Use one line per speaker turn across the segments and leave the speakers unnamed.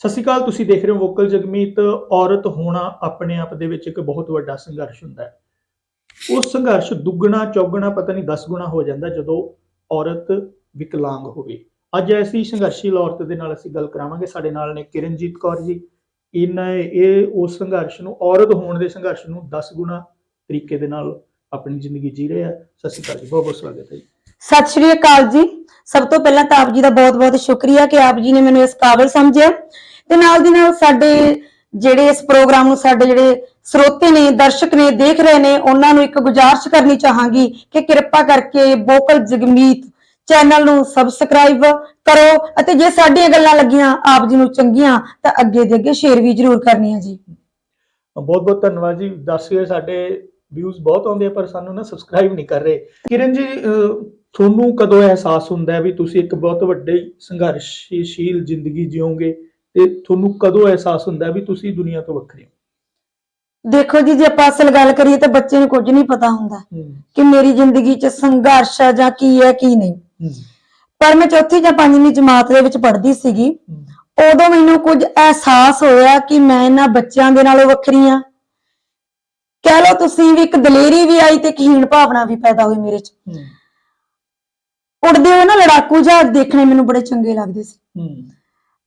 ਸਤਿ ਸ਼੍ਰੀ ਅਕਾਲ, ਤੁਸੀਂ ਦੇਖ ਰਹੇ ਹੋ ਵੋਕਲ ਜਗਮੀਤ। ਔਰਤ ਹੋਣਾ ਆਪਣੇ ਆਪ ਦੇ ਵਿੱਚ ਇੱਕ ਬਹੁਤ ਵੱਡਾ ਸੰਘਰਸ਼ ਹੁੰਦਾ ਹੈ। ਉਹ ਸੰਘਰਸ਼ ਦੁੱਗਣਾ, ਚੌਗਣਾ, ਪਤਾ ਨਹੀਂ 10 ਗੁਣਾ ਹੋ ਜਾਂਦਾ ਜਦੋਂ ਔਰਤ ਵਿਕਲਾਂਗ ਹੋਵੇ। ਅੱਜ ਐਸੀ ਸੰਘਰਸ਼ੀਲ ਔਰਤ ਦੇ ਨਾਲ ਅਸੀਂ ਗੱਲ ਕਰਾਵਾਂਗੇ। ਸਾਡੇ ਨਾਲ ਨੇ ਕਿਰਨਜੀਤ ਕੌਰ ਜੀ। ਇਹਨਾਂ ਇਹ ਉਸ ਸੰਘਰਸ਼ ਨੂੰ, ਔਰਤ ਹੋਣ ਦੇ ਸੰਘਰਸ਼ ਨੂੰ 10 ਗੁਣਾ ਤਰੀਕੇ ਦੇ ਨਾਲ ਆਪਣੀ ਜ਼ਿੰਦਗੀ ਜੀ ਰਹੇ ਆ। ਸਤਿ ਸ਼੍ਰੀ ਅਕਾਲ ਜੀ ਬਹੁਤ ਬਹੁਤ ਸਵਾਗਤ ਹੈ ਜੀ।
ਸਤਿ ਸ਼੍ਰੀ ਅਕਾਲ ਜੀ। ਸਭ ਤੋਂ ਪਹਿਲਾਂ ਤਾਂ ਆਪ ਜੀ ਦਾ ਬਹੁਤ-ਬਹੁਤ ਸ਼ੁਕਰੀਆ ਕਿ ਆਪ ਜੀ ਨੇ ਮੈਨੂੰ ਇਸ ਕਾਬਿਲ ਸਮਝਿਆ। ਤੇ ਨਾਲ ਦੀ ਨਾਲ ਸਾਡੇ ਜਿਹੜੇ ਇਸ ਪ੍ਰੋਗਰਾਮ ਨੂੰ ਸਾਡੇ ਜਿਹੜੇ ਸਰੋਤੇ ਨੇ, ਦਰਸ਼ਕ ਨੇ, ਦੇਖ ਰਹੇ ਨੇ, ਉਹਨਾਂ ਨੂੰ ਇੱਕ ਗੁਜ਼ਾਰਿਸ਼ ਕਰਨੀ ਚਾਹਾਂਗੀ ਕਿ ਕਿਰਪਾ ਕਰਕੇ ਵੋਕਲ ਜਗਮੀਤ ਚੈਨਲ ਨੂੰ ਸਬਸਕ੍ਰਾਈਬ ਕਰੋ ਅਤੇ ਜੇ ਸਾਡੀਆਂ ਗੱਲਾਂ ਲੱਗੀਆਂ ਆਪ ਜੀ ਨੂੰ ਚੰਗੀਆਂ, ਤਾਂ ਅੱਗੇ ਦੇ ਅੱਗੇ ਸ਼ੇਅਰ ਵੀ ਜ਼ਰੂਰ ਕਰਨੀਆਂ ਜੀ।
ਬਹੁਤ ਬਹੁਤ ਧੰਨਵਾਦ ਜੀ। ਦੱਸ ਸਾਡੇ ਵਿਊਜ਼ ਬਹੁਤ ਆਉਂਦੇ ਪਰ ਸਾਨੂੰ ਨਾ ਸਬਸਕ੍ਰਾਈਬ ਨਹੀਂ ਕਰ ਰਹੇ। ਕਿਰਨ ਜੀ ਤੁਹਾਨੂੰ ਕਦੋਂ ਅਹਿਸਾਸ ਹੁੰਦਾ ਹੈ ਵੀ ਤੁਸੀਂ ਇੱਕ ਬਹੁਤ ਵੱਡੇ ਸੰਘਰਸ਼ਸ਼ੀਲ ਜ਼ਿੰਦਗੀ ਜਿਓਗੇ ਤੇ ਤੁਹਾਨੂੰ ਕਦੋਂ ਅਹਿਸਾਸ ਹੁੰਦਾ ਹੈ ਵੀ ਤੁਸੀਂ ਦੁਨੀਆ ਤੋਂ ਵੱਖਰੇ ਹੋ?
ਦੇਖੋ ਜੀ ਜੇ ਆਪਾਂ ਅਸਲ ਗੱਲ ਕਰੀਏ ਤਾਂ ਬੱਚੇ ਨੂੰ ਕੁਝ ਨਹੀਂ ਪਤਾ ਹੁੰਦਾ ਕਿ ਮੇਰੀ ਜ਼ਿੰਦਗੀ 'ਚ ਸੰਘਰਸ਼ ਹੈ ਜਾਂ ਕੀ ਹੈ ਕੀ ਨਹੀਂ। ਪਰ ਮੈਂ ਚੌਥੀ ਜਾਂ ਪੰਜਵੀਂ ਜਮਾਤ ਦੇ ਵਿੱਚ ਪੜ੍ਹਦੀ ਸੀਗੀ। ਉਦੋਂ ਮੈਨੂੰ ਕੁਝ ਅਹਿਸਾਸ ਹੋਇਆ ਕਿ ਮੈਂ ਇਹਨਾਂ ਬੱਚਿਆਂ ਦੇ ਨਾਲੋਂ ਵੱਖਰੀ ਆ ਕਹਿ ਲਓ ਤੁਸੀਂ ਵੀ ਇੱਕ ਦਲੇਰੀ ਵੀ ਆਈ ਤੇ ਇੱਕ ਹੀਣ ਭਾਵਨਾ ਵੀ ਪੈਦਾ ਹੋਈ ਮੇਰੇ 'ਚ। ਉੜਦੇ ਹੋਏ ਨਾ ਲੜਾਕੂ ਜਹਾਜ਼ ਦੇਖਣੇ ਮੈਨੂੰ ਬੜੇ ਚੰਗੇ ਲੱਗਦੇ ਸੀ।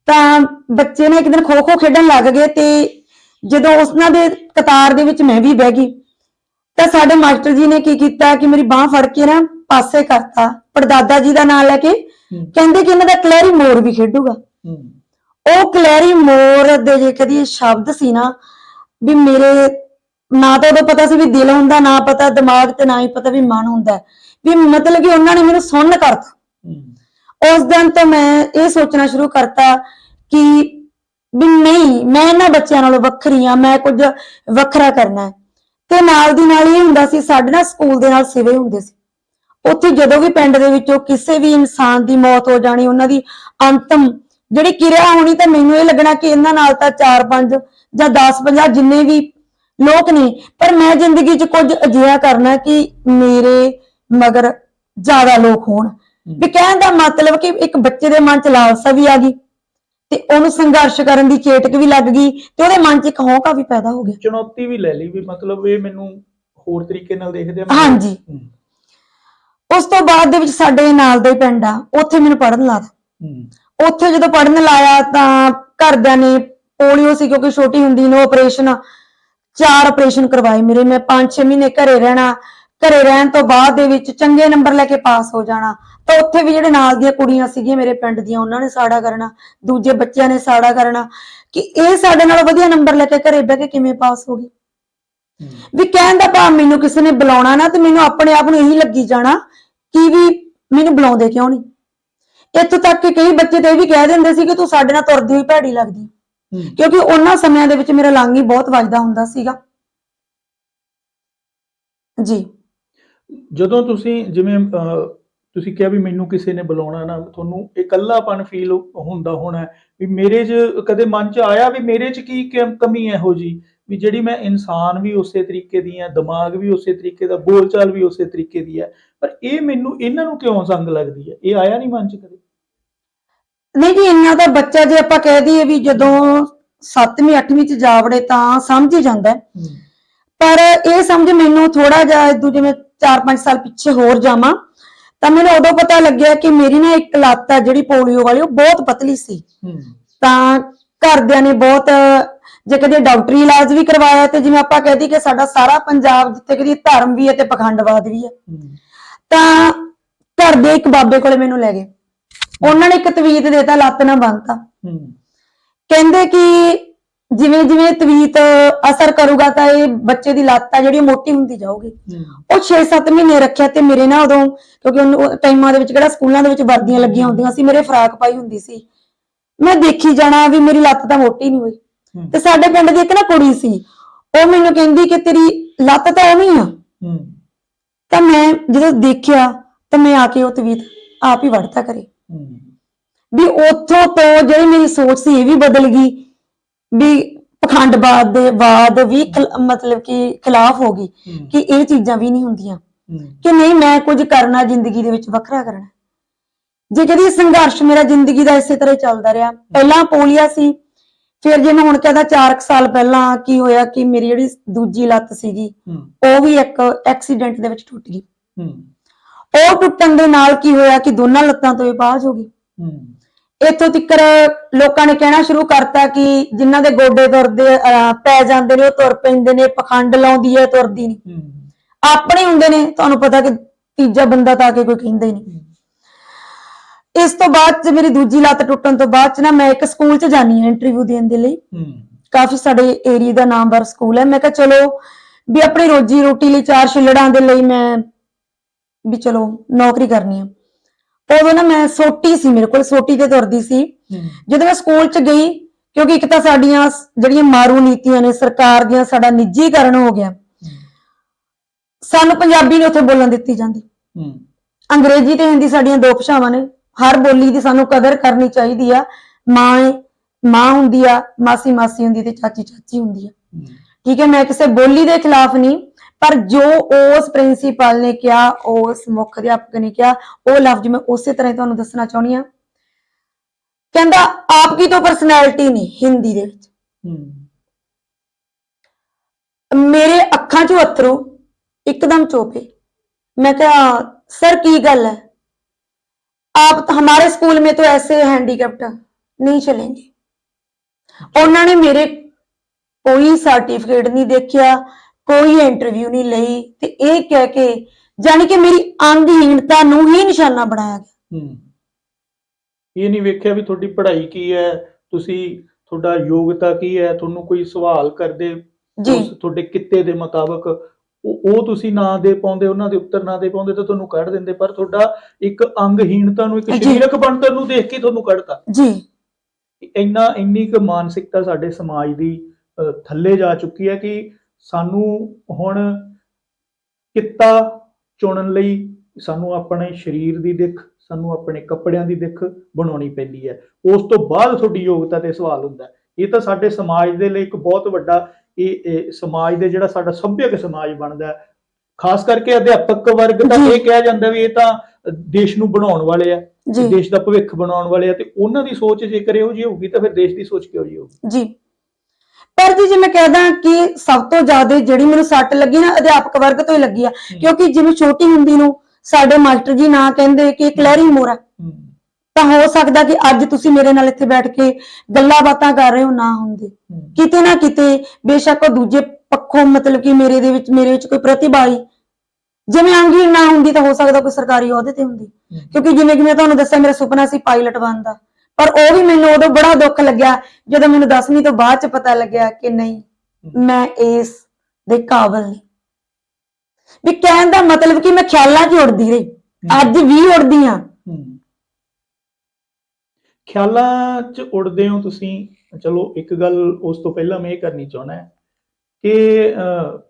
ਤਾਂ ਬੱਚੇ ਨੇ ਇੱਕ ਦਿਨ ਖੋ ਖੋ ਖੇਡਣ ਲੱਗ ਗਏ ਤੇ ਜਦੋਂ ਉਸਨਾਂ ਦੇ ਕਤਾਰ ਦੇ ਵਿੱਚ ਮੈਂ ਵੀ ਬਹਿ ਗਈ ਤਾਂ ਸਾਡੇ ਮਾਸਟਰ ਜੀ ਨੇ ਕੀ ਕੀਤਾ ਕਿ ਮੇਰੀ ਬਾਹ ਫੜ ਕੇ ਨਾ ਪਾਸੇ ਕਰਤਾ ਪੜਦਾਦਾ ਜੀ ਦਾ ਨਾਮ ਲੈ ਕੇ। ਕਹਿੰਦੇ ਕਿ ਇਹਨਾਂ ਦਾ ਕਲੈਰੀ ਮੋਰ ਵੀ ਖੇਡੂਗਾ। ਉਹ ਕਲੈਰੀ ਮੋਰ ਦੇ ਜੇ ਕਦੀ ਸ਼ਬਦ ਸੀ ਨਾ ਵੀ ਮੇਰੇ ਨਾ ਤਾਂ ਉਦੋਂ ਪਤਾ ਸੀ ਵੀ ਦਿਲ ਹੁੰਦਾ ਨਾ ਪਤਾ ਦਿਮਾਗ ਤੇ ਨਾ ਹੀ ਪਤਾ ਵੀ ਮਨ ਹੁੰਦਾ। ਵੀ ਮਤਲਬ ਕਿ ਉਹਨਾਂ ਨੇ ਮੈਨੂੰ ਸੁਣਨ ਕਰਤਾ। ਉਸ ਦਿਨ ਤੋਂ ਮੈਂ ਇਹ ਸੋਚਣਾ ਸ਼ੁਰੂ ਕਰਤਾ ਕਿ ਵੀ ਨਹੀਂ ਮੈਂ ਇਹਨਾਂ ਬੱਚਿਆਂ ਨਾਲੋਂ ਵੱਖਰੀ ਆ ਮੈਂ ਕੁਝ ਵੱਖਰਾ ਕਰਨਾ ਹੈ। ਤੇ ਨਾਲ ਦੀ ਨਾਲ ਇਹ ਹੁੰਦਾ ਸੀ ਸਾਡੇ ਨਾਲ ਸਕੂਲ ਦੇ ਨਾਲ ਸਿਵੇ ਹੁੰਦੇ ਸੀ। ਉੱਥੇ ਜਦੋਂ ਵੀ ਪਿੰਡ ਦੇ ਵਿੱਚੋਂ ਕਿਸੇ ਵੀ ਇਨਸਾਨ ਦੀ ਮੌਤ ਹੋ ਜਾਣੀ ਉਹਨਾਂ ਦੀ ਅੰਤਮ ਜਿਹੜੀ ਕਿਰਿਆ ਹੋਣੀ ਤਾਂ ਮੈਨੂੰ ਇਹ ਲੱਗਣਾ ਕਿ ਇਹਨਾਂ ਨਾਲ ਤਾਂ 4 5 ਜਾਂ 10 50 ਜਿੰਨੇ ਵੀ ਲੋਕ ਨੇ ਪਰ ਮੈਂ ਜ਼ਿੰਦਗੀ 'ਚ ਕੁਝ ਅਜਿਹਾ ਕਰਨਾ ਕਿ ਮੇਰੇ ਮਗਰ ਜ਼ਿਆਦਾ ਲੋਕ ਹੋਣ। ਵੀ ਕਹਿਣ ਦਾ ਮਤਲਬ ਕਿ ਇੱਕ ਬੱਚੇ ਦੇ ਮਨ 'ਚ ਲਾਲਸਾ ਵੀ ਆ ਗਈ ਤੇ ਉਹਨੂੰ ਸੰਘਰਸ਼ ਕਰਨ ਦੀ ਚੇਟਕ ਵੀ ਲੱਗ ਗਈ ਤੇ ਉਹਦੇ ਮਨ 'ਚ ਇੱਕ ਹੌਂਕਾ ਵੀ ਪੈਦਾ ਹੋ ਗਿਆ।
ਚੁਣੌਤੀ ਵੀ ਲੈ ਲਈ ਵੀ ਮਤਲਬ ਇਹ ਮੈਨੂੰ ਹੋਰ ਤਰੀਕੇ ਨਾਲ ਦੇਖਦੇ ਆ।
ਹਾਂਜੀ। ਉਸ ਤੋਂ ਬਾਅਦ ਦੇ ਵਿੱਚ ਸਾਡੇ ਨਾਲ ਦਾ ਹੀ ਪਿੰਡ ਆ ਉੱਥੇ ਮੈਨੂੰ ਪੜਨ ਲਾ ਦਿੱਤਾ।
ਹੂੰ,
ਉੱਥੇ ਜਦੋਂ ਪੜਨ ਲਾਇਆ ਤਾਂ ਘਰਦਿਆਂ ਨੇ ਪੋਲੀਓ ਸੀ ਕਿਉਂਕਿ ਛੋਟੀ ਹੁੰਦੀ ਨੂੰ ਆਪਰੇਸ਼ਨ ਚਾਰ ਆਪਰੇਸ਼ਨ ਕਰਵਾਏ ਮੇਰੇ। ਮੈਂ 5-6 ਮਹੀਨੇ ਘਰੇ ਰਹਿਣਾ ਘਰੇ ਰਹਿਣ ਤੋਂ ਬਾਅਦ ਦੇ ਵਿੱਚ ਚੰਗੇ ਨੰਬਰ ਲੈ ਕੇ ਪਾਸ ਹੋ ਜਾਣਾ। ਤਾਂ ਉੱਥੇ ਵੀ ਜਿਹੜੇ ਨਾਲ ਦੀਆਂ ਕੁੜੀਆਂ ਸੀਗੀਆਂ ਮੇਰੇ ਪਿੰਡ ਦੀਆਂ ਉਹਨਾਂ ਨੇ ਸਾੜਾ ਕਰਨਾ ਦੂਜੇ ਬੱਚਿਆਂ ਨੇ ਸਾੜਾ ਕਰਨਾ। ਕਿ ਇਹ ਸਾਡੇ ਨਾਲ ਵਧੀਆ ਨੰਬਰ ਲੈ ਕੇ ਘਰੇ ਬਹਿ ਕੇ ਕਿਵੇਂ ਪਾਸ ਹੋ ਗਈ? ਵੀ ਕਹਿਣ ਦਾ ਭਾਵ ਮੈਨੂੰ ਕਿਸੇ ਨੇ ਬੁਲਾਉਣਾ ਨਾ ਤੇ ਮੈਨੂੰ ਆਪਣੇ ਆਪ ਨੂੰ ਇਹੀ ਲੱਗੀ ਜਾਣਾ ਕਿ ਵੀ ਮੈਨੂੰ ਬੁਲਾਉਂਦੇ ਕਿਉਂ ਨਹੀਂ? ਇੱਥੋਂ ਤੱਕ ਕਿ ਕਈ ਬੱਚੇ ਤੇ ਇਹ ਵੀ ਕਹਿ ਦਿੰਦੇ ਸੀ ਕਿ ਤੂੰ ਸਾਡੇ ਨਾਲ ਤੁਰਦੀ ਹੋਈ ਭੈੜੀ ਲੱਗਦੀ। ਕਿਉਂਕਿ ਉਹਨਾਂ ਸਮਿਆਂ ਦੇ ਵਿੱਚ ਮੇਰਾ ਲੰਗ ਬਹੁਤ ਵੱਜਦਾ ਹੁੰਦਾ ਸੀਗਾ। ਜੀ।
ਜਦੋਂ ਤੁਸੀਂ ਜਿਵੇਂ ਤੁਸੀਂ ਕਿਹਾ ਵੀ ਮੈਨੂੰ ਕਿਸੇ ਨੇ ਬੁਲਾਉਣਾ ਨਾ ਤੁਹਾਨੂੰ ਇਕੱਲਾਪਨ ਫੀਲ ਹੁੰਦਾ ਹੋਣਾ ਵੀ ਮੇਰੇ 'ਚ ਕਦੇ ਮਨ 'ਚ ਆਇਆ ਵੀ ਮੇਰੇ 'ਚ ਕੀ ਕਮੀ ਹੈ ਇਹੋ ਜੀ ਵੀ ਜਿਹੜੀ ਮੈਂ ਇਨਸਾਨ ਵੀ ਉਸੇ ਤਰੀਕੇ ਦੀ ਆ ਦਿਮਾਗ ਵੀ ਉਸੇ ਤਰੀਕੇ ਦਾ ਬੋਲਚਾਲ ਵੀ ਉਸੇ ਤਰੀਕੇ ਦੀ ਹੈ ਪਰ ਇਹ ਮੈਨੂੰ ਇਹਨਾਂ ਨੂੰ ਕਿਉਂ ਸੰਗ ਲੱਗਦੀ ਹੈ? ਇਹ ਆਇਆ ਨਹੀਂ ਮਨ 'ਚ ਕਦੇ?
ਨਹੀਂ ਜੀ ਇੰਨਾ ਤਾਂ ਬੱਚਾ ਜੇ ਆਪਾਂ ਕਹਿ ਦਈਏ ਵੀ ਜਦੋਂ 7ਵੀਂ 8ਵੀਂ ਚ ਜਾ ਵੜੇ ਤਾਂ ਸਮਝ ਹੀ ਜਾਂਦਾ। ਪਰ ਇਹ ਸਮਝ ਮੈਨੂੰ ਥੋੜਾ ਜਿਹਾ ਜਿਵੇਂ 4-5 ਸਾਲ ਪਿੱਛੇ ਹੋਰ ਜਾਵਾਂ ਤਾਂ ਮੈਨੂੰ ਉਦੋਂ ਪਤਾ ਲੱਗਿਆ ਕਿ ਮੇਰੀ ਨਾ ਇੱਕ ਲੱਤ ਹੈ ਜਿਹੜੀ ਪੋਲੀਓ ਵਾਲੀ ਉਹ ਬਹੁਤ ਪਤਲੀ ਸੀ। ਤਾਂ ਘਰਦਿਆਂ ਨੇ ਬਹੁਤ ਜੇ ਕਦੇ ਡਾਕਟਰੀ ਇਲਾਜ ਵੀ ਕਰਵਾਇਆ ਤੇ ਜਿਵੇਂ ਆਪਾਂ ਕਹਿ ਦਈਏ ਕਿ ਸਾਡਾ ਸਾਰਾ ਪੰਜਾਬ ਜਿੱਥੇ ਕਦੀ ਧਰਮ ਵੀ ਹੈ ਤੇ ਪਖੰਡਵਾਦ ਵੀ ਹੈ। ਤਾਂ ਘਰ ਦੇ ਇੱਕ ਬਾਬੇ ਕੋਲੇ ਮੈਨੂੰ ਲੈ ਗਏ। ਉਹਨਾਂ ਨੇ ਇੱਕ ਤਵੀਤ ਦੇਤਾ ਲੱਤ ਨਾ ਬੰਨਤਾ। ਕਹਿੰਦੇ ਕਿ ਜਿਵੇਂ ਜਿਵੇਂ ਤਵੀਤ ਅਸਰ ਕਰੂਗਾ ਤਾਂ ਇਹ ਬੱਚੇ ਦੀ ਲੱਤ ਆ ਜਿਹੜੀ ਉਹ ਮੋਟੀ ਹੁੰਦੀ ਜਾਊਗੀ। ਉਹ 6-7 ਮਹੀਨੇ ਰੱਖਿਆ ਤੇ ਮੇਰੇ ਨਾ ਉਦੋਂ ਕਿਉਂਕਿ ਉਹਨੂੰ ਟਾਈਮਾਂ ਦੇ ਵਿੱਚ ਕਿਹੜਾ ਸਕੂਲਾਂ ਦੇ ਵਿੱਚ ਵਰਦੀਆਂ ਲੱਗੀਆਂ ਹੁੰਦੀਆਂ ਸੀ ਮੇਰੇ ਫਰਾਕ ਪਾਈ ਹੁੰਦੀ ਸੀ। ਮੈਂ ਦੇਖੀ ਜਾਣਾ ਵੀ ਮੇਰੀ ਲੱਤ ਤਾਂ ਮੋਟੀ ਨਹੀਂ ਹੋਈ। ਤੇ ਸਾਡੇ ਪਿੰਡ ਦੀ ਇੱਕ ਨਾ ਕੁੜੀ ਸੀ ਉਹ ਮੈਨੂੰ ਕਹਿੰਦੀ ਕਿ ਤੇਰੀ ਲੱਤ ਤਾਂ ਹੀ ਆ। ਤਾਂ ਮੈਂ ਜਦੋਂ ਦੇਖਿਆ ਤਾਂ ਮੈਂ ਆ ਕੇ ਉਹ ਤਵੀਤ ਆਪ ਹੀ ਵੜਤਾ ਕਰੇ ਵੀ ਉੱਥੋਂ ਤੋਂ ਜਿਹੜੀ ਮੇਰੀ ਸੋਚ ਸੀ ਇਹ ਵੀ ਬਦਲ ਗਈ। ਵੀ ਪਖੰਡਵਾਦ ਦੇ ਬਾਦ ਵੀ ਮਤਲਬ ਕਿ ਖਿਲਾਫ ਹੋ ਗਈ ਕਿ ਇਹ ਚੀਜ਼ਾਂ ਵੀ ਨਹੀਂ ਹੁੰਦੀਆਂ। ਕਿ ਨਹੀਂ ਮੈਂ ਕੁਝ ਕਰਨਾ ਜ਼ਿੰਦਗੀ ਦੇ ਵਿੱਚ ਵੱਖਰਾ ਕਰਨਾ। ਜੇ ਕਦੀ ਸੰਘਰਸ਼ ਮੇਰਾ ਜ਼ਿੰਦਗੀ ਦਾ ਇਸੇ ਤਰ੍ਹਾਂ ਚੱਲਦਾ ਰਿਹਾ। ਪਹਿਲਾਂ ਪੋਲੀਆ ਸੀ ਫਿਰ ਜੇ ਮੈਂ ਹੁਣ ਕਹਦਾ 4 ਸਾਲ ਪਹਿਲਾਂ ਕੀ ਹੋਇਆ ਕਿ ਮੇਰੀ ਜਿਹੜੀ ਦੂਜੀ ਲੱਤ ਸੀਗੀ ਉਹ ਵੀ ਇੱਕ ਐਕਸੀਡੈਂਟ ਦੇ ਵਿੱਚ ਟੁੱਟ ਗਈ। ਉਹ ਟੁੱਟਣ ਦੇ ਨਾਲ ਕੀ ਹੋਇਆ ਕਿ ਦੋਨਾਂ ਲੱਤਾਂ ਤੋਂ ਇਹ ਬਾਝ ਹੋ ਗਈ। ਇੱਥੋਂ ਤੱਕਰ ਲੋਕਾਂ ਨੇ ਕਹਿਣਾ ਸ਼ੁਰੂ ਕਰਤਾ ਕਿ ਜਿਨ੍ਹਾਂ ਦੇ ਗੋਡੇ ਤੁਰਦੇ ਅਹ, ਪੈ ਜਾਂਦੇ ਨੇ ਉਹ ਤੁਰ ਪੈਂਦੇ ਨੇ ਪਖੰਡ ਲਾਉਂਦੀ ਹੈ ਤੁਰਦੀ ਨਹੀਂ।
ਹੂੰ।
ਆਪਣੇ ਹੁੰਦੇ ਨੇ ਤੁਹਾਨੂੰ ਪਤਾ ਕਿ ਤੀਜਾ ਬੰਦਾ ਤਾਂ ਆ ਕੇ ਕੋਈ ਕਹਿੰਦਾ ਹੀ ਨਹੀਂ। ਇਸ ਤੋਂ ਬਾਅਦ ਚ ਮੇਰੀ ਦੂਜੀ ਲੱਤ ਟੁੱਟਣ ਤੋਂ ਬਾਅਦ ਚ ਨਾ ਮੈਂ ਇੱਕ ਸਕੂਲ ਚ ਜਾਨੀ ਹਾਂ ਇੰਟਰਵਿਊ ਦੇਣ ਦੇ ਲਈ।
ਹੂੰ।
ਕਾਫੀ ਸਾਡੇ ਏਰੀਆ ਦਾ ਨਾਮਵਰ ਸਕੂਲ ਹੈ। ਮੈਂ ਕਿਹਾ ਚਲੋ ਵੀ ਆਪਣੀ ਰੋਜੀ ਰੋਟੀ ਲਈ ਚਾਰ ਛਿੱਲੜਾਂ ਦੇ ਲਈ ਮੈਂ ਵੀ ਚਲੋ ਨੌਕਰੀ ਕਰਨੀ ਆ। ਉਦੋਂ ਨਾ ਮੈਂ ਸੋਟੀ ਸੀ ਮੇਰੇ ਕੋਲ ਸੋਟੀ ਤੇ ਤੁਰਦੀ ਸੀ। ਜਦੋਂ ਮੈਂ ਸਕੂਲ ਚ ਗਈ ਕਿਉਂਕਿ ਇੱਕ ਤਾਂ ਸਾਡੀਆਂ ਜਿਹੜੀਆਂ ਮਾਰੂ ਨੀਤੀਆਂ ਨੇ ਸਰਕਾਰ ਦੀਆਂ ਸਾਡਾ ਨਿੱਜੀਕਰਨ ਹੋ ਗਿਆ। ਸਾਨੂੰ ਪੰਜਾਬੀ ਨਹੀਂ ਉੱਥੇ ਬੋਲਣ ਦਿੱਤੀ ਜਾਂਦੀ। ਅੰਗਰੇਜ਼ੀ ਤੇ ਹਿੰਦੀ ਸਾਡੀਆਂ ਦੋ ਭਾਸ਼ਾਵਾਂ ਨੇ। ਹਰ ਬੋਲੀ ਦੀ ਸਾਨੂੰ ਕਦਰ ਕਰਨੀ ਚਾਹੀਦੀ ਆ। ਮਾਂ ਮਾਂ ਹੁੰਦੀ ਆ ਮਾਸੀ ਮਾਸੀ ਹੁੰਦੀ ਤੇ ਚਾਚੀ ਚਾਚੀ ਹੁੰਦੀ ਆ। ਠੀਕ ਹੈ ਮੈਂ ਕਿਸੇ ਬੋਲੀ ਦੇ ਖਿਲਾਫ ਨਹੀਂ ਪਰ ਜੋ ਉਸ ਪ੍ਰਿੰਸੀਪਲ ਨੇ ਕਿਹਾ ਉਸ ਮੁੱਖ ਅਧਿਆਪਕ ਨੇ ਕਿਹਾ ਉਹ ਲਫ਼ਜ਼ ਮੈਂ ਉਸੇ ਤਰ੍ਹਾਂ ਹੀ ਤੁਹਾਨੂੰ ਦੱਸਣਾ ਚਾਹੁੰਦੀ ਆ ਕਹਿੰਦਾ ਆਪਕੀ ਤਾਂ ਪਰਸਨੈਲਿਟੀ ਨਹੀਂ ਹਿੰਦੀ ਦੇ ਵਿੱਚ
ਹੂੰ
ਮੇਰੇ ਅੱਖਾਂ 'ਚੋਂ ਅਥਰੂ ਇੱਕਦਮ ਚੋਪੇ मैं क्या सर की गल है आप तो हमारे स्कूल में तो ऐसे हैंडीकैप्ट नहीं चलेंगे उन्होंने मेरे ਕੋਈ ਸਰਟੀਫਿਕੇਟ ਨਹੀਂ ਦੇਖਿਆ ਕੋਈ ਇੰਟਰਵਿਊ ਨਹੀਂ ਲਈ ਤੇ ਇਹ ਕਹਿ ਕੇ ਜਾਨੀ ਕਿ ਮੇਰੀ ਅੰਗਹੀਣਤਾ ਨੂੰ ਹੀ ਨਿਸ਼ਾਨਾ ਬਣਾਇਆ ਗਿਆ।
ਹੂੰ। ਇਹ ਨਹੀਂ ਵੇਖਿਆ ਵੀ ਤੁਹਾਡੀ ਪੜ੍ਹਾਈ ਕੀ ਹੈ ਤੁਸੀਂ ਤੁਹਾਡਾ ਯੋਗਤਾ ਕੀ ਹੈ ਤੁਹਾਨੂੰ ਕੋਈ ਸਵਾਲ ਕਰਦੇ
ਜੀ।
ਤੁਹਾਡੇ ਕਿੱਤੇ ਦੇ ਮੁਤਾਬਕ ਉਹ ਉਹ ਤੁਸੀਂ ਨਾ ਦੇ ਪਾਉਂਦੇ ਉਹਨਾਂ ਦੇ ਉੱਤਰ ਨਾ ਦੇ ਪਾਉਂਦੇ ਤਾਂ ਤੁਹਾਨੂੰ ਕੱਢ ਦਿੰਦੇ ਪਰ ਤੁਹਾਡਾ ਇੱਕ ਅੰਗਹੀਣਤਾ ਨੂੰ ਇੱਕ
ਜੀ।
ਸਰੀਰਕ ਬਣਤਰ ਨੂੰ ਦੇਖ ਕੇ ਤੁਹਾਨੂੰ ਕੱਢਤਾ।
ਜੀ।
ਇੰਨਾ ਇੰਨੀ ਕੁ ਮਾਨਸਿਕਤਾ ਸਾਡੇ ਸਮਾਜ ਦੀ ਅਹ, ਥੱਲੇ ਜਾ ਚੁੱਕੀ ਹੈ ਕਿ ਸਾਨੂੰ ਹੁਣ ਕਿੱਤਾ ਚੁਣਨ ਲਈ ਸਾਨੂੰ ਆਪਣੇ ਸਰੀਰ ਦੀ ਦਿੱਖ ਸਾਨੂੰ ਆਪਣੇ ਕੱਪੜਿਆਂ ਦੀ ਦਿੱਖ ਬਣਾਉਣੀ ਪੈਂਦੀ ਹੈ। ਉਸ ਤੋਂ ਬਾਅਦ ਤੁਹਾਡੀ ਯੋਗਤਾ ਤੇ ਸਵਾਲ ਹੁੰਦਾ। ਇਹ ਤਾਂ ਸਾਡੇ ਸਮਾਜ ਦੇ ਲਈ ਇੱਕ ਬਹੁਤ ਵੱਡਾ ਇਹ ਸਮਾਜ ਦੇ ਜਿਹੜਾ ਸਾਡਾ ਸੱਭਿਅਕ ਸਮਾਜ ਬਣਦਾ ਖਾਸ ਕਰਕੇ ਅਧਿਆਪਕ ਵਰਗ
ਜੀ।
ਇਹ ਕਿਹਾ ਜਾਂਦਾ ਵੀ ਇਹ ਤਾਂ ਦੇਸ਼ ਨੂੰ ਬਣਾਉਣ ਵਾਲੇ ਆ ਦੇਸ਼ ਦਾ ਭਵਿੱਖ ਬਣਾਉਣ ਵਾਲੇ ਆ ਤੇ ਉਹਨਾਂ ਦੀ ਸੋਚ ਜੇਕਰ ਇਹੋ ਜਿਹੀ ਹੋਊਗੀ ਤਾਂ ਫਿਰ ਦੇਸ਼ ਦੀ ਸੋਚ ਕਿਹੋ ਜਿਹੀ ਹੋਊਗੀ?
ਜੀ। ਪਰ ਜੀ ਜੇ ਮੈਂ ਕਹਦਾ ਕਿ ਸਭ ਤੋਂ ਜ਼ਿਆਦਾ ਜਿਹੜੀ ਮੈਨੂੰ ਸੱਟ ਲੱਗੀ ਨਾ ਅਧਿਆਪਕ ਵਰਗ ਤੋਂ ਹੀ ਲੱਗੀ ਆ ਕਿਉਂਕਿ ਜਿਵੇਂ ਛੋਟੀ ਹੁੰਦੀ ਨੂੰ ਸਾਡੇ ਮਾਸਟਰ ਜੀ ਨਾ ਕਹਿੰਦੇ ਕਿ ਇੱਕ ਲਹਿਰੀ ਮੋਰਾ ਤਾਂ ਹੋ ਸਕਦਾ ਕਿ ਅੱਜ ਤੁਸੀਂ ਮੇਰੇ ਨਾਲ ਇੱਥੇ ਬੈਠ ਕੇ ਗੱਲਾਂ ਬਾਤਾਂ ਕਰ ਰਹੇ ਹੋ ਨਾ ਹੁੰਦੇ। ਕਿਤੇ ਨਾ ਕਿਤੇ ਬੇਸ਼ੱਕ ਉਹ ਦੂਜੇ ਪੱਖੋਂ ਮਤਲਬ ਕਿ ਮੇਰੇ ਦੇ ਵਿੱਚ ਮੇਰੇ ਵਿੱਚ ਕੋਈ ਪ੍ਰਤਿਭਾ ਆਈ। ਜਿਵੇਂ ਅੰਗੀ ਨਾ ਹੁੰਦੀ ਤਾਂ ਹੋ ਸਕਦਾ ਕੋਈ ਸਰਕਾਰੀ ਅਹੁਦੇ ਤੇ ਹੁੰਦੀ। ਕਿਉਂਕਿ ਜਿਵੇਂ ਕਿ ਮੈਂ ਤੁਹਾਨੂੰ ਦੱਸਿਆ ਮੇਰਾ ਸੁਪਨਾ ਸੀ ਪਾਇਲਟ ਬਣਨ ਦਾ। ਪਰ ਉਹ ਵੀ ਮੈਨੂੰ ਉਦੋਂ ਬੜਾ ਦੁੱਖ ਲੱਗਿਆ ਜਦੋਂ ਮੈਨੂੰ 10ਵੀਂ ਤੋਂ ਬਾਅਦ ਚ ਪਤਾ ਲੱਗਿਆ ਕਿ ਨਹੀਂ ਮੈਂ ਇਸ ਦੇ ਕਾਬਿਲ ਨਹੀਂ। ਵੀ ਕਹਿਣ ਦਾ ਮਤਲਬ ਕਿ ਮੈਂ ਖਿਆਲਾਂ 'ਚ ਉੜਦੀ ਰਹੀ ਅੱਜ ਵੀ ਉੜਦੀ ਆ
ਖਿਆਲਾਂ 'ਚ ਉੜਦੇ ਹੋ ਤੁਸੀਂ? ਚਲੋ ਇੱਕ ਗੱਲ ਉਸ ਤੋਂ ਪਹਿਲਾਂ ਮੈਂ ਇਹ ਕਰਨੀ ਚਾਹੁੰਦਾ ਹੈ ਕਿ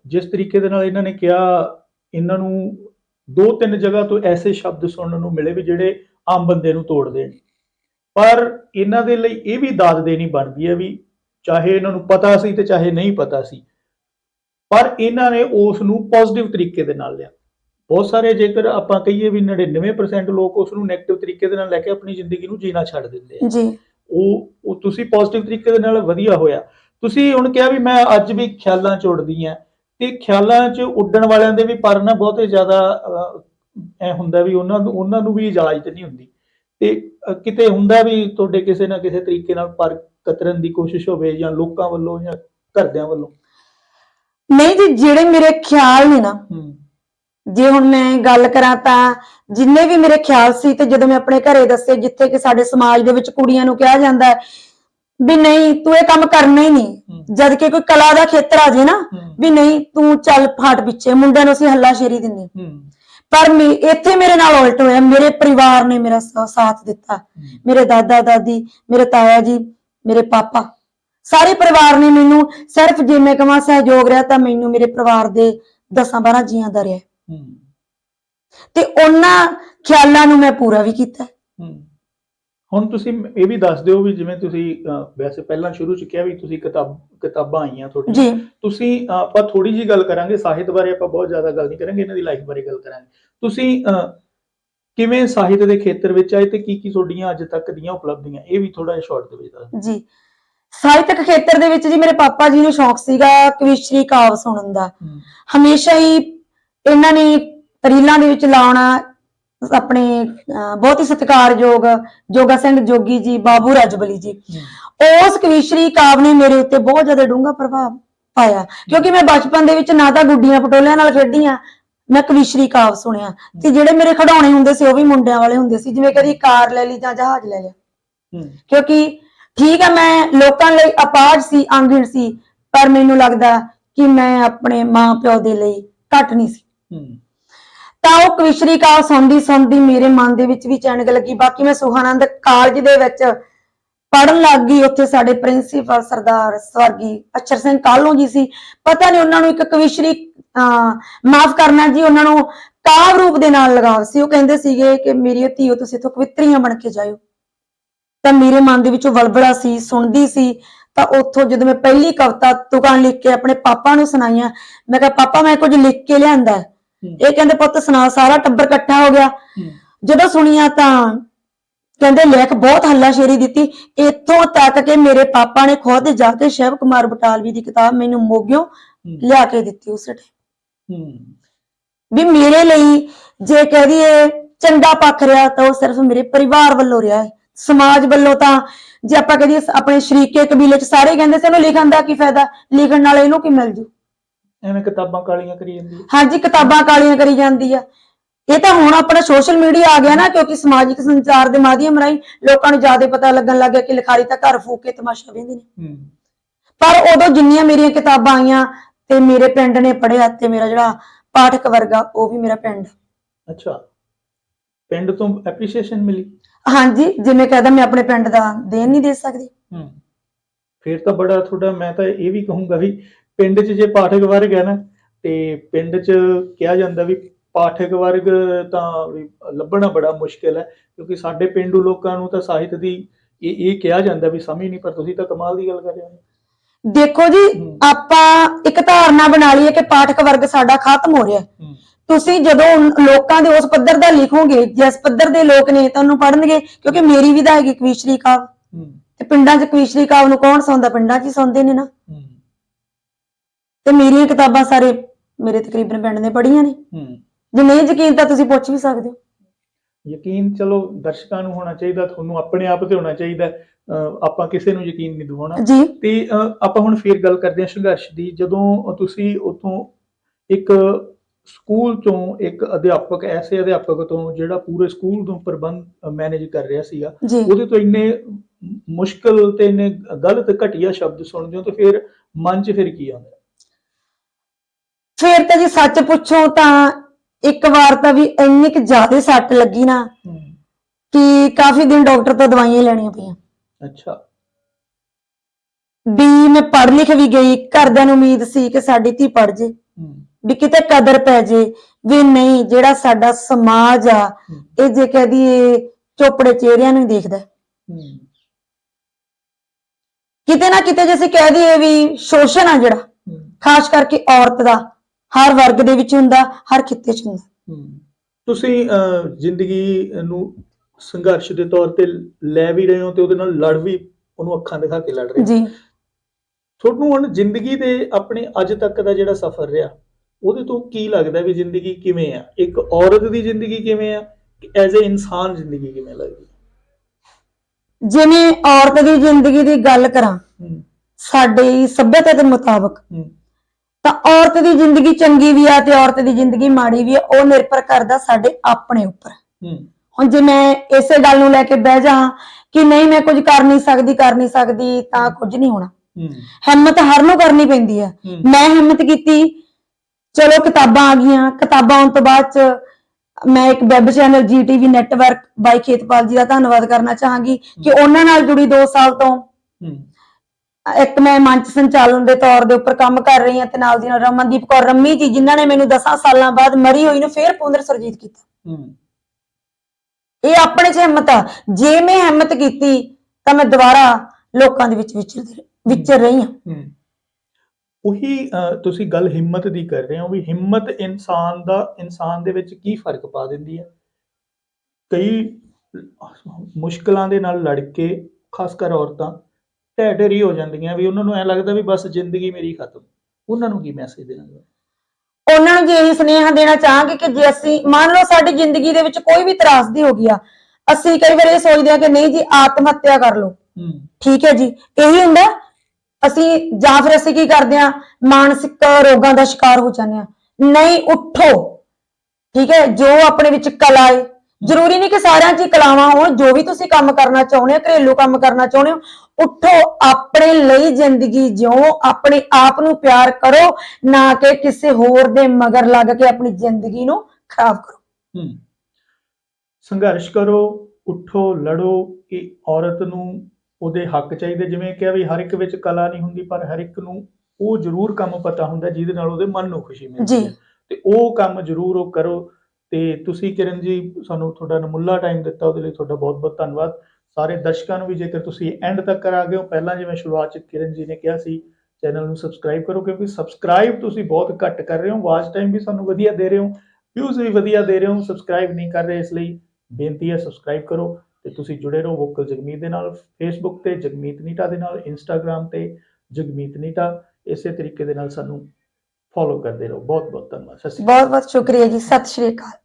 ਜਿਸ ਤਰੀਕੇ ਦੇ ਨਾਲ ਇਹਨਾਂ ਨੇ ਕਿਹਾ ਇਹਨਾਂ ਨੂੰ ਦੋ ਤਿੰਨ ਜਗ੍ਹਾ ਤੋਂ ਐਸੇ ਸ਼ਬਦ ਸੁਣਨ ਨੂੰ ਮਿਲੇ ਵੀ ਜਿਹੜੇ ਆਮ ਬੰਦੇ ਨੂੰ ਤੋੜਦੇ ਨੇ। ਪਰ ਇਹਨਾਂ ਦੇ ਲਈ ਇਹ ਵੀ ਦਾਦ ਦੇਣੀ ਬਣਦੀ ਹੈ ਵੀ ਚਾਹੇ ਇਹਨਾਂ ਨੂੰ ਪਤਾ ਸੀ ਤੇ ਚਾਹੇ ਨਹੀਂ ਪਤਾ ਸੀ। ਪਰ ਇਹਨਾਂ ਨੇ ਉਸ ਨੂੰ ਪੋਜ਼ਿਟਿਵ ਤਰੀਕੇ ਦੇ ਨਾਲ ਲਿਆ। ਬਹੁਤ ਸਾਰੇ ਜੇਕਰ ਆਪਾਂ ਕਹੀਏ ਵੀ 99% ਲੋਕ ਉਸ ਨੂੰ 네ਗੇਟਿਵ ਤਰੀਕੇ ਦੇ ਨਾਲ ਲੈ ਕੇ ਆਪਣੀ ਜ਼ਿੰਦਗੀ ਨੂੰ ਜੀਣਾ ਛੱਡ ਦਿੰਦੇ ਆ।
ਜੀ।
ਉਹ ਉਹ ਤੁਸੀਂ ਪੋਜ਼ਿਟਿਵ ਤਰੀਕੇ ਦੇ ਨਾਲ ਵਧੀਆ ਹੋਇਆ। ਤੁਸੀਂ ਹੁਣ ਕਿਹਾ ਵੀ ਮੈਂ ਅੱਜ ਵੀ ਖਿਆਲਾਂ ਚ ਉੱਡਦੀ ਆ ਤੇ ਖਿਆਲਾਂ ਚ ਉੱਡਣ ਵਾਲਿਆਂ ਦੇ ਵੀ ਪਰ ਨਾ ਬਹੁਤੇ ਜ਼ਿਆਦਾ ਐ ਹੁੰਦਾ ਵੀ ਉਹਨਾਂ ਨੂੰ ਉਹਨਾਂ ਨੂੰ ਵੀ ਇਜਾਜ਼ਤ ਨਹੀਂ ਹੁੰਦੀ। ਤੇ ਕਿਤੇ ਹੁੰਦਾ ਵੀ ਤੁਹਾਡੇ ਕਿਸੇ ਨਾ ਕਿਸੇ ਤਰੀਕੇ ਨਾਲ ਪਰ ਕਤਰਨ ਦੀ ਕੋਸ਼ਿਸ਼ ਹੋਵੇ ਜਾਂ ਲੋਕਾਂ ਵੱਲੋਂ ਜਾਂ ਘਰਦਿਆਂ ਵੱਲੋਂ?
ਨਹੀਂ ਜੀ ਜਿਹੜੇ ਮੇਰੇ ਖਿਆਲ ਨੇ ਨਾ ਜੇ ਹੁਣ ਮੈਂ ਗੱਲ ਕਰਾਂ ਤਾਂ ਜਿੰਨੇ ਵੀ ਮੇਰੇ ਖਿਆਲ ਸੀ ਤੇ ਜਦੋਂ ਮੈਂ ਆਪਣੇ ਘਰੇ ਦੱਸੇ ਜਿੱਥੇ ਕਿ ਸਾਡੇ ਸਮਾਜ ਦੇ ਵਿੱਚ ਕੁੜੀਆਂ ਨੂੰ ਕਿਹਾ ਜਾਂਦਾ ਵੀ ਨਹੀਂ ਤੂੰ ਇਹ ਕੰਮ ਕਰਨਾ ਹੀ ਨਹੀਂ। ਜਦ ਕਿ ਕੋਈ ਕਲਾ ਦਾ ਖੇਤਰ ਆ ਜੇ ਨਾ ਵੀ ਨਹੀਂ ਤੂੰ ਚੱਲ ਫਾਟ ਪਿੱਛੇ ਮੁੰਡਿਆਂ ਨੂੰ ਅਸੀਂ ਹੱਲਾ ਸ਼ੇਰੀ ਦਿੰਨੇ
ਹੂੰ।
ਪਰ ਮੈਂ ਇੱਥੇ ਮੇਰੇ ਨਾਲ ਉਲਟ ਹੋਇਆ ਮੇਰੇ ਪਰਿਵਾਰ ਨੇ ਮੇਰਾ ਸਾ- ਸਾਥ ਦਿੱਤਾ। ਮੇਰੇ ਦਾਦਾ ਦਾਦੀ ਮੇਰੇ ਤਾਇਆ ਜੀ ਮੇਰੇ ਪਾਪਾ ਸਾਰੇ ਪਰਿਵਾਰ ਨੇ ਮੈਨੂੰ ਸਿਰਫ ਜੇ ਮੈਂ ਕਹਾਂ ਸਹਿਯੋਗ ਰਿਹਾ ਤਾਂ ਮੈਨੂੰ ਮੇਰੇ ਪਰਿਵਾਰ ਦੇ 10 12 ਜੀਆਂ ਦਾ ਰਿਹਾ।
ਹੂੰ।
ਤੇ ਉਹਨਾਂ ਖਿਆਲਾਂ ਨੂੰ ਮੈਂ ਪੂਰਾ ਵੀ ਕੀਤਾ।
ਹੁਣ ਤੁਸੀਂ ਇਹ ਵੀ ਦੱਸ ਦਿਓ ਵੀ ਜਿਵੇਂ ਤੁਸੀਂ ਅਹ, ਵੈਸੇ ਪਹਿਲਾਂ ਸ਼ੁਰੂ ਚ ਕਿਹਾ ਵੀ ਤੁਸੀਂ ਕਿਤਾਬ ਕਿਤਾਬਾਂ ਆਈਆਂ ਤੁਹਾਡੀਆਂ।
ਜੀ।
ਤੁਸੀਂ ਅਹ, ਆਪਾਂ ਥੋੜੀ ਜੀ ਗੱਲ ਕਰਾਂਗੇ ਸਾਹਿਤ ਬਾਰੇ ਆਪਾਂ ਬਹੁਤ ਜ਼ਿਆਦਾ ਗੱਲ ਨਹੀਂ ਕਰਾਂਗੇ ਇਹਨਾਂ ਦੀ ਲਾਈਫ ਬਾਰੇ ਗੱਲ ਕਰਾਂਗੇ। ਤੁਸੀਂ ਅਹ, ਕਿਵੇਂ ਸਾਹਿਤ ਦੇ ਖੇਤਰ ਵਿੱਚ ਆਏ ਤੇ ਕੀ ਕੀ ਤੁਹਾਡੀਆਂ ਅੱਜ ਤੱਕ ਦੀਆਂ ਉਪਲਬਧੀਆਂ? ਇਹ ਵੀ ਥੋੜਾ ਜਿਹਾ ਸ਼ਾਰਟ ਦੇ ਵਿੱਚ ਦੱਸ
ਜੀ। ਸਾਹਿਤਕ ਖੇਤਰ ਦੇ ਵਿੱਚ ਜੀ ਮੇਰੇ ਪਾਪਾ ਜੀ ਨੂੰ ਸ਼ੌਕ ਸੀਗਾ ਕਵਿਸ਼ਰੀ ਕਾਵ ਸੁਣਨ ਦਾ। ਹਮੇਸ਼ਾ ਹੀ ਇਹਨਾਂ ਨੇ ਰੀਲਾਂ ਦੇ ਵਿੱਚ ਲਾਉਣਾ ਆਪਣੇ ਬਹੁਤ ਹੀ ਸਤਿਕਾਰਯੋਗ ਜੋਗਾ ਸਿੰਘ ਜੋਗੀ ਜੀ ਬਾਬੂ ਰਜਬਲੀ ਜੀ। ਉਸ ਕਵਿਸ਼ਰੀ ਕਾਵ ਨੇ ਮੇਰੇ ਉੱਤੇ ਬਹੁਤ ਜ਼ਿਆਦਾ ਡੂੰਘਾ ਪ੍ਰਭਾਵ ਪਾਇਆ। ਕਿਉਂਕਿ ਮੈਂ ਬਚਪਨ ਦੇ ਵਿੱਚ ਨਾ ਤਾਂ ਗੁੱਡੀਆਂ ਪਟੋਲਿਆਂ ਨਾਲ ਖੇਡੀਆਂ ਮੈਂ ਕਵਿਸ਼ਰੀ ਕਾਵ ਸੁਣਿਆ। ਤੇ ਜਿਹੜੇ ਮੇਰੇ ਖਿਡੌਣੇ ਹੁੰਦੇ ਸੀ ਉਹ ਵੀ ਮੁੰਡਿਆਂ ਵਾਲੇ ਹੁੰਦੇ ਸੀ ਜਿਵੇਂ ਕਦੀ ਕਾਰ ਲੈ ਲਈ ਜਾਂ ਜਹਾਜ਼ ਲੈ ਲਿਆ। ਕਿਉਂਕਿ ਠੀਕ ਹੈ ਮੈਂ ਲੋਕਾਂ ਲਈ ਅਪਾਜ ਸੀ ਆਂਗਣ ਸੀ ਪਰ ਮੈਨੂੰ ਲੱਗਦਾ ਕਿ ਮੈਂ ਆਪਣੇ ਮਾਂ ਪਿਓ ਦੇ ਲਈ ਘੱਟ ਨਹੀਂ ਸੀ। ਤਾਂ ਉਹ ਕਵਿਸ਼ਰੀ ਕਾਲ ਸੁਣਦੀ ਸੁਣਦੀ ਮੇਰੇ ਮਨ ਦੇ ਵਿੱਚ ਵੀ ਚੈਨਕ ਲੱਗੀ ਬਾਕੀ ਮੈਂ ਸੁਖਾਨੰਦ ਕਾਲਜ ਦੇ ਵਿੱਚ ਪੜਨ ਲੱਗ ਗਈ। ਉੱਥੇ ਸਾਡੇ ਪ੍ਰਿੰਸੀਪਲ ਸਰਦਾਰ ਸਵਰਗੀ ਅਚਰ ਸਿੰਘ ਕਾਲੋਂ ਜੀ ਸੀ। ਪਤਾ ਨਹੀਂ ਉਹਨਾਂ ਨੂੰ ਇੱਕ ਕਵਿਸ਼ਰੀ ਮਾਫ ਕਰਨਾ ਜੀ, ਉਹਨਾਂ ਨੂੰ ਕਾਵ ਰੂਪ ਦੇ ਨਾਲ ਲਗਾਵ ਸੀ। ਉਹ ਕਹਿੰਦੇ ਸੀਗੇ ਕਿ ਮੇਰੀ ਧੀਓ ਤੁਸੀਂ ਇੱਥੋਂ ਕਵਿਤਰੀਆਂ ਬਣ ਕੇ ਜਾਇਓ। ਤਾਂ ਮੇਰੇ ਮਨ ਦੇ ਵਿੱਚੋਂ ਵਲਵਲਾ ਸੀ, ਸੁਣਦੀ ਸੀ। ਤਾਂ ਉੱਥੋਂ ਜਦੋਂ ਮੈਂ ਪਹਿਲੀ ਕਵਿਤਾ ਤੁਕਾਂ ਲਿਖ ਕੇ ਆਪਣੇ ਪਾਪਾ ਨੂੰ ਸੁਣਾਈਆਂ, ਮੈਂ ਕਿਹਾ, ਪਾਪਾ, ਮੈਂ ਕੁਝ ਲਿਖ ਕੇ ਲਿਆਂਦਾ ਇਹ ਕਹਿੰਦੇ ਪੁੱਤ ਸੁਣਾ ਸਾਰਾ ਟੱਬਰ ਇਕੱਠਾ ਹੋ ਗਿਆ। ਜਦੋਂ ਸੁਣੀਆਂ ਤਾਂ ਕਹਿੰਦੇ ਲੇਖ ਬਹੁਤ ਹੱਲਾਸ਼ੇਰੀ ਦਿੱਤੀ। ਇੱਥੋਂ ਤੱਕ ਕਿ ਮੇਰੇ ਪਾਪਾ ਨੇ ਖੁਦ ਜਾ ਕੇ ਸ਼ਿਵ ਕੁਮਾਰ ਬਟਾਲਵੀ ਦੀ ਕਿਤਾਬ ਮੈਨੂੰ ਮੋਗਿਓ ਲਿਆ ਕੇ ਦਿੱਤੀ ਉਸ ਟਾਈਮ ਵੀ ਮੇਰੇ ਲਈ ਜੇ ਕਹਿ ਦਈਏ ਚੰਗਾ ਪੱਖ ਰਿਹਾ ਤਾਂ ਉਹ ਸਿਰਫ ਮੇਰੇ ਪਰਿਵਾਰ ਵੱਲੋਂ ਰਿਹਾ ਹੈ। ਸਮਾਜ ਵੱਲੋਂ ਤਾਂ ਜੇ ਆਪਾਂ ਕਹਦੇ ਆਪਣੇ ਸ਼ਰੀਕੇ ਕਬੀਲੇ ਚ ਸਾਰੇ ਕਹਿੰਦੇ ਸੀ ਇਹਨੂੰ ਲਿਖਣ ਦਾ ਕੀ ਫਾਇਦਾ? ਲਿਖਣ ਨਾਲ ਇਹਨੂੰ ਕੀ ਮਿਲ ਜੂ?
ਐਵੇਂ ਕਿਤਾਬਾਂ ਕਾਲੀਆਂ ਕਰੀ ਜਾਂਦੀ ਹੈ।
ਹਾਂਜੀ ਕਿਤਾਬਾਂ ਕਾਲੀਆਂ ਕਰੀ ਜਾਂਦੀ ਆ। ਇਹ ਤਾਂ ਹੁਣ ਆਪਣਾ ਸੋਸ਼ਲ ਮੀਡੀਆ ਆ ਗਿਆ ਨਾ ਕਿਉਂਕਿ ਸਮਾਜਿਕ ਸੰਚਾਰ ਦੇ ਮਾਧਿਅਮ ਰਾਹੀਂ ਲੋਕਾਂ ਨੂੰ ਜ਼ਿਆਦਾ ਪਤਾ ਲੱਗਣ ਲੱਗ ਗਿਆ ਕਿ ਲਿਖਾਰੀ ਤਾਂ ਘਰ ਫੂਕ ਕੇ ਤਮਾਸ਼ਾ ਵੇਂਦੇ ਨੇ। ਪਰ ਉਦੋਂ ਜਿੰਨੀਆਂ ਮੇਰੀਆਂ ਕਿਤਾਬਾਂ ਆਈਆਂ ਤੇ ਮੇਰੇ ਪਿੰਡ ਨੇ ਪੜਿਆ ਤੇ ਮੇਰਾ ਜਿਹੜਾ ਪਾਠਕ ਵਰਗਾ ਉਹ ਵੀ ਮੇਰਾ ਪਿੰਡ।
ਅੱਛਾ। ਪਿੰਡ ਤੋਂ ਐਪਰੀਸ਼ੀਏਸ਼ਨ ਮਿਲੀ?
ਹਾਂਜੀ ਜਿਵੇਂ ਕਹਦਾ ਮੈਂ ਆਪਣੇ ਪਿੰਡ ਦਾ ਦੇਣ ਨਹੀਂ ਦੇ ਸਕਦੀ।
ਹੂੰ। ਫਿਰ ਤਾਂ ਬੜਾ ਤੁਹਾਡਾ ਮੈਂ ਤਾਂ ਇਹ ਵੀ ਕਹੂੰਗਾ ਵੀ ਪਿੰਡ 'ਚ ਜੇ ਪਾਠਕ ਵਰਗ ਹੈ ਨਾ ਤੇ ਪਿੰਡ 'ਚ ਕਿਹਾ ਜਾਂਦਾ ਵੀ ਪਾਠਕ ਵਰਗ ਤਾਂ ਲੱਭਣਾ ਬੜਾ ਮੁਸ਼ਕਿਲ ਹੈ ਕਿਉਂਕਿ ਸਾਡੇ ਪਿੰਡੂ ਲੋਕਾਂ ਨੂੰ ਤਾਂ ਸਾਹਿਤ ਦੀ ਇਹ ਇਹ ਕਿਹਾ ਜਾਂਦਾ ਵੀ ਸਮਝ ਨਹੀਂ ਪਰ ਤੁਸੀਂ ਤਾਂ ਕਮਾਲ ਦੀ ਗੱਲ ਕਰ ਰਹੇ ਹੋ।
ਦੇਖੋ ਜੀ। ਆਪਾਂ ਇੱਕ ਧਾਰਨਾ ਬਣਾ ਲਈਏ ਕਿ ਪਾਠਕ ਵਰਗ ਸਾਡਾ ਖਤਮ ਹੋ ਰਿਹਾ। ਤੁਸੀਂ ਜਦੋਂ ਲੋਕਾਂ ਦੇ ਉਸ ਪੱਧਰ ਦਾ ਲਿਖੋਗੇ ਜਿਸ ਪੱਧਰ ਦੇ ਲੋਕ ਨੇ ਤੁਹਾਨੂੰ ਪੜਨਗੇ ਕਿਉਂਕਿ ਮੇਰੀ ਵੀ ਤਾਂ ਹੈਗੀ ਕਵੀਸ਼ਰੀ ਕਾਵ। ਤੇ ਪਿੰਡਾਂ 'ਚ ਕਵੀਸ਼ਰੀ ਕਾਵ ਨੂੰ ਕੌਣ ਸੁਣਦਾ? ਪਿੰਡਾਂ 'ਚ ਹੀ ਸੁਣਦੇ ਨੇ ਨਾ। ਤੇ ਮੇਰੀਆਂ ਕਿਤਾਬਾਂ ਸਾਰੇ ਮੇਰੇ ਤਕਰੀਬਨ ਪਿੰਡ ਨੇ ਪੜ੍ਹੀਆਂ ਨੇ।
ਹੂੰ।
ਜੇ ਨਹੀਂ ਯਕੀਨ ਤਾਂ ਤੁਸੀਂ ਪੁੱਛ ਵੀ ਸਕਦੇ ਹੋ।
ਯਕੀਨ ਚਲੋ ਦਰਸ਼ਕਾਂ ਨੂੰ ਹੋਣਾ ਚਾਹੀਦਾ ਤੁਹਾਨੂੰ ਆਪਣੇ ਆਪ ਤੇ ਹੋਣਾ ਚਾਹੀਦਾ। ਅਹ ਆਪਾਂ ਕਿਸੇ ਨੂੰ ਯਕੀਨ ਨਹੀਂ ਦਿਵਾਉਣਾ।
ਜੀ।
ਤੇ ਅਹ, ਆਪਾਂ ਹੁਣ ਫੇਰ ਗੱਲ ਕਰਦੇ ਹਾਂ ਸੰਘਰਸ਼ ਦੀ। ਜਦੋਂ ਤੁਸੀਂ ਉਤੋਂ ਇੱਕ ਸਕੂਲ ਤੋਂ ਇੱਕ ਅਧਿਆਪਕ ਐਸੇ ਅਧਿਆਪਕ ਤੋਂ ਜਿਹੜਾ ਪੂਰੇ ਸਕੂਲ ਨੂੰ ਪ੍ਰਬੰਧ ਮੈਨੇਜ ਕਰ ਰਿਹਾ ਸੀਗਾ
ਜੀ।
ਉਹਦੇ ਤੋਂ ਇੰਨੇ ਮੁਸ਼ਕਲ ਤੇ ਇੰਨੇ ਗਲਤ ਘਟੀਆ ਸ਼ਬਦ ਸੁਣਦੇ ਹੋ ਤੇ ਫਿਰ ਮਨ 'ਚ ਫਿਰ ਕੀ ਆਉਂਦਾ?
ਫੇਰ ਤਾਂ ਜੀ ਸੱਚ ਪੁੱਛੋ ਤਾਂ ਇੱਕ ਵਾਰ ਤਾਂ ਵੀ ਇੰਨੀ ਕਿ ਜ਼ਿਆਦਾ ਸੱਟ ਲੱਗੀ ਨਾ ਕਿ ਕਾਫੀ ਦਿਨ ਡਾਕਟਰ ਤੋਂ ਦਵਾਈਆਂ ਲੈਣੀਆਂ ਪਈਆਂ।
ਅੱਛਾ।
ਵੀ ਮੈਂ ਪੜ੍ਹ ਲਿਖ ਵੀ ਗਈ ਘਰਦਿਆਂ ਨੂੰ ਉਮੀਦ ਸੀ ਕਿ ਸਾਡੀ ਧੀ ਪੜ੍ਹ ਜੇ। ਵੀ ਕਿਤੇ ਕਦਰ ਪੈ ਜੇ ਵੀ ਨਹੀਂ ਜਿਹੜਾ ਸਾਡਾ ਸਮਾਜ ਆ ਇਹ ਜੇ ਕਹਦੀਏ ਚੋਪੜੇ ਚਿਹਰਿਆਂ ਨੂੰ ਹੀ ਦੇਖਦਾ ਕਿਤੇ ਨਾ ਕਿਤੇ ਜੇ ਅਸੀਂ ਕਹਿ ਦਈਏ ਵੀ ਸ਼ੋਸ਼ਣ ਆ ਜਿਹੜਾ ਖਾਸ ਕਰਕੇ ਔਰਤ ਦਾ ਹਰ ਵਰਗ ਦੇ ਵਿੱਚ ਹੁੰਦਾ ਹਰ ਖਿੱਤੇ 'ਚ ਹੁੰਦਾ।
ਤੁਸੀਂ ਅਹ, ਜ਼ਿੰਦਗੀ ਨੂੰ ਸੰਘਰਸ਼ ਦੇ ਤੌਰ ਤੇ ਲੈ ਵੀ ਰਹੇ ਹੋ ਤੇ ਉਹਦੇ ਨਾਲ ਲੜ ਵੀ ਉਹਨੂੰ ਅੱਖਾਂ ਦਿਖਾ ਕੇ ਲੜ ਰਹੇ ਹੋ।
ਜੀ।
ਤੁਹਾਨੂੰ ਹੁਣ ਜ਼ਿੰਦਗੀ ਦੇ ਆਪਣੇ ਅੱਜ ਤੱਕ ਦਾ ਜਿਹੜਾ ਸਫ਼ਰ ਰਿਹਾ ਉਹਦੇ ਤੋਂ ਕੀ ਲੱਗਦਾ ਵੀ ਜ਼ਿੰਦਗੀ ਕਿਵੇਂ ਆ? ਇੱਕ ਔਰਤ ਦੀ ਜ਼ਿੰਦਗੀ ਕਿਵੇਂ ਆ? ਐਜ਼ ਅ ਇਨਸਾਨ ਜ਼ਿੰਦਗੀ ਕਿਵੇਂ ਲੱਗਦੀ
ਜਿਵੇਂ ਔਰਤ ਦੀ ਜ਼ਿੰਦਗੀ ਦੀ ਗੱਲ ਕਰਾਂ
ਹੂੰ।
ਸਾਡੇ ਸਭਿਅਤਾ ਦੇ ਮੁਤਾਬਕ
ਹੂੰ।
ਤਾਂ ਔਰਤ ਦੀ ਜ਼ਿੰਦਗੀ ਚੰਗੀ ਵੀ ਆ ਤੇ ਔਰਤ ਦੀ ਜ਼ਿੰਦਗੀ ਮਾੜੀ ਵੀ ਆ ਉਹ ਨਿਰਭਰ ਕਰਦਾ ਸਾਡੇ ਆਪਣੇ ਉੱਪਰ। ਹੁਣ ਜੇ ਮੈਂ ਇਸੇ ਗੱਲ ਨੂੰ ਲੈ ਕੇ ਬਹਿ ਜਾ ਕਿ ਨਹੀਂ ਮੈਂ ਕੁਝ ਕਰ ਨਹੀਂ ਸਕਦੀ ਕਰ ਨਹੀਂ ਸਕਦੀ ਤਾਂ ਕੁਝ ਨਹੀਂ ਹੋਣਾ। ਹਿੰਮਤ ਹਰ ਨੂੰ ਕਰਨੀ ਪੈਂਦੀ ਹੂੰ। ਮੈਂ ਹਿੰਮਤ ਕੀਤੀ ਚਲੋ ਕਿਤਾਬਾਂ ਆ ਗਈਆਂ। ਕਿਤਾਬਾਂ ਆਉਣ ਤੋਂ ਬਾਅਦ ਚ ਮੈਂ ਇੱਕ ਵੈਬ ਚੈਨਲ ਜੀਟੀਵੀ ਨੈਟਵਰਕ ਬਾਈ ਖੇਤਪਾਲ ਜੀ ਦਾ ਧੰਨਵਾਦ ਕਰਨਾ ਚਾਹਾਂਗੀ ਕਿ ਉਹਨਾਂ ਨਾਲ ਜੁੜੀ 2 ਸਾਲ ਤੋਂ। ਇੱਕ ਮੈਂ ਮੰਚ ਸੰਚਾਲਨ ਦੇ ਤੌਰ ਦੇ ਉੱਪਰ ਕੰਮ ਕਰ ਰਹੀ ਹਾਂ ਤੇ ਨਾਲ ਦੀ ਨਾਲ ਰਮਨਦੀਪ ਕੌਰ ਰੰਮੀ ਜੀ ਜਿਨ੍ਹਾਂ ਨੇ ਮੈਨੂੰ 10 ਸਾਲਾਂ ਬਾਅਦ ਮਰੀ ਹੋਈ ਨੂੰ ਫੇਰ ਪੁਨਰ ਸਰਜੀਤ ਕੀਤਾ। ਇਹ ਆਪਣੇ 'ਚ ਹਿੰਮਤ ਆ। ਜੇ ਮੈਂ ਹਿੰਮਤ ਕੀਤੀ ਤਾਂ ਮੈਂ ਦੁਬਾਰਾ ਲੋਕਾਂ ਦੇ ਵਿੱਚ ਵਿਚਰ ਵਿਚਰ ਰਹੀ ਹਾਂ।
ਉਹੀ ਤੁਸੀਂ ਗੱਲ ਹਿੰਮਤ ਦੀ ਕਰ ਰਹੇ ਹੋ ਵੀ ਹਿੰਮਤ ਇਨਸਾਨ ਦਾ ਇਨਸਾਨ ਦੇ ਵਿੱਚ ਕੀ ਫ਼ਰਕ ਪਾ ਦਿੰਦੀ ਹੈ ਕਈ ਮੁਸ਼ਕਲਾਂ ਦੇ ਨਾਲ ਲੜ ਕੇ ਖਾਸ ਕਰ ਔਰਤਾਂ ਢਹਿ ਢੇਰੀ ਹੋ ਜਾਂਦੀਆਂ ਵੀ ਉਹਨਾਂ ਨੂੰ ਐ ਲੱਗਦਾ ਵੀ ਬਸ ਜ਼ਿੰਦਗੀ ਮੇਰੀ ਖਤਮ। ਉਹਨਾਂ ਨੂੰ ਕੀ ਮੈਸੇਜ ਦੇਣਾ
ਉਹਨਾਂ ਨੂੰ ਜੇ ਇਹੀ ਸੁਨੇਹਾ ਦੇਣਾ ਚਾਹਾਂਗੇ ਕਿ ਜੇ ਅਸੀਂ ਮੰਨ ਲਓ ਸਾਡੀ ਜ਼ਿੰਦਗੀ ਦੇ ਵਿੱਚ ਕੋਈ ਵੀ ਤਰਾਸਦੀ ਹੋ ਗਈ ਆ ਅਸੀਂ ਕਈ ਵਾਰ ਇਹ ਸੋਚਦੇ ਆ ਕਿ ਨਹੀਂ ਜੀ ਆਤਮ ਹੱਤਿਆ ਕਰ ਲਓ। ਠੀਕ ਹੈ ਜੀ। ਇਹੀ ਹੁੰਦਾ। ਅਸੀਂ ਜਾਂ ਫਿਰ ਅਸੀਂ ਕੀ ਕਰਦੇ ਆ ਮਾਨਸਿਕ ਰੋਗਾਂ ਦਾ ਸ਼ਿਕਾਰ ਹੋ ਜਾਂਦੇ ਆ ਨਹੀਂ ਉੱਠੋ। ਠੀਕ ਹੈ ਜੋ ਆਪਣੇ ਵਿੱਚ ਕਲਾ ਹੈ। ਜ਼ਰੂਰੀ ਨਹੀਂ ਕਿ ਸਾਰਿਆਂ 'ਚ ਹੀ ਕਲਾਵਾਂ ਹੋਣ। ਜੋ ਵੀ ਤੁਸੀਂ ਕੰਮ ਕਰਨਾ ਚਾਹੁੰਦੇ ਹੋ ਘਰੇਲੂ ਕੰਮ ਕਰਨਾ ਚਾਹੁੰਦੇ ਹੋ ਉੱਠੋ ਆਪਣੇ ਲਈ ਜ਼ਿੰਦਗੀ ਜਿਓ ਆਪਣੇ ਆਪ ਨੂੰ ਪਿਆਰ ਕਰੋ ਨਾ ਕਿ ਕਿਸੇ ਹੋਰ ਦੇ ਮਗਰ ਲੱਗ ਕੇ ਆਪਣੀ ਜ਼ਿੰਦਗੀ ਨੂੰ ਖਰਾਬ ਕਰੋ।
ਸੰਘਰਸ਼ ਕਰੋ ਉੱਠੋ ਲੜੋ ਕਿ ਔਰਤ ਨੂੰ ਉਹਦੇ ਹੱਕ ਚਾਹੀਦੇ। ਜਿਵੇਂ ਕਿਹਾ ਵੀ ਹਰ ਇੱਕ ਵਿੱਚ ਕਲਾ ਨਹੀਂ ਹੁੰਦੀ ਪਰ ਹਰ ਇੱਕ ਨੂੰ ਉਹ ਜ਼ਰੂਰ ਕੰਮ ਪਤਾ ਹੁੰਦਾ ਜਿਹਦੇ ਨਾਲ ਉਹਦੇ ਮਨ ਨੂੰ ਖੁਸ਼ੀ ਮਿਲਦੀ। ਹੈ। ਤੇ ਉਹ ਕੰਮ ਜ਼ਰੂਰ ਉਹ ਕਰੋ। ਤੇ ਤੁਸੀਂ ਕਿਰਨ ਜੀ ਸਾਨੂੰ ਤੁਹਾਡਾ ਨਮੁੱਲਾ ਟਾਈਮ ਦਿੱਤਾ ਉਹਦੇ ਲਈ ਤੁਹਾਡਾ ਬਹੁਤ-ਬਹੁਤ ਧੰਨਵਾਦ। ਸਾਰੇ ਦਰਸ਼ਕਾਂ ਨੂੰ ਵੀ ਜੇਕਰ ਤੁਸੀਂ ਐਂਡ ਤੱਕ ਆ ਗਏ ਹੋ, ਪਹਿਲਾਂ ਜਿਵੇਂ ਸ਼ੁਰੂਆਤ ਚ ਕਿਰਨ ਜੀ ਨੇ ਕਿਹਾ ਸੀ ਚੈਨਲ ਨੂੰ ਸਬਸਕ੍ਰਾਈਬ ਕਰੋ ਕਿਉਂਕਿ ਸਬਸਕ੍ਰਾਈਬ ਤੁਸੀਂ ਬਹੁਤ ਘੱਟ ਕਰ ਰਹੇ ਹੋ ਵਾਚ ਟਾਈਮ ਵੀ ਸਾਨੂੰ ਵਧੀਆ ਦੇ ਰਹੇ ਹੋ ਵਿਊਜ਼ ਵੀ ਵਧੀਆ ਦੇ ਰਹੇ ਹੋ ਸਬਸਕ੍ਰਾਈਬ ਨਹੀਂ ਕਰ ਰਹੇ ਇਸ ਲਈ ਬੇਨਤੀ ਹੈ ਸਬਸਕ੍ਰਾਈਬ ਕਰੋ ਤੇ ਤੁਸੀਂ ਜੁੜੇ ਰਹੋ ਵੋਕਲ ਜਗਮੀਤ ਦੇ ਨਾਲ ਫੇਸਬੁੱਕ ਤੇ ਜਗਮੀਤ ਨੀਟਾ ਦੇ ਨਾਲ ਇੰਸਟਾਗ੍ਰam ਤੇ ਜਗਮੀਤ ਨੀਟਾ, ਇਸੇ ਤਰੀਕੇ ਦੇ ਨਾਲ ਸਾਨੂੰ ਫੋਲੋ ਕਰਦੇ ਰਹੋ। ਬਹੁਤ ਬਹੁਤ ਧੰਨਵਾਦ। ਸਤਿ ਸ਼੍ਰੀ ਅਕਾਲ।
ਬਹੁਤ ਬਹੁਤ ਸ਼ੁਕਰੀਆ ਜੀ। ਸਤਿ ਸ਼੍ਰੀ ਅਕਾਲ।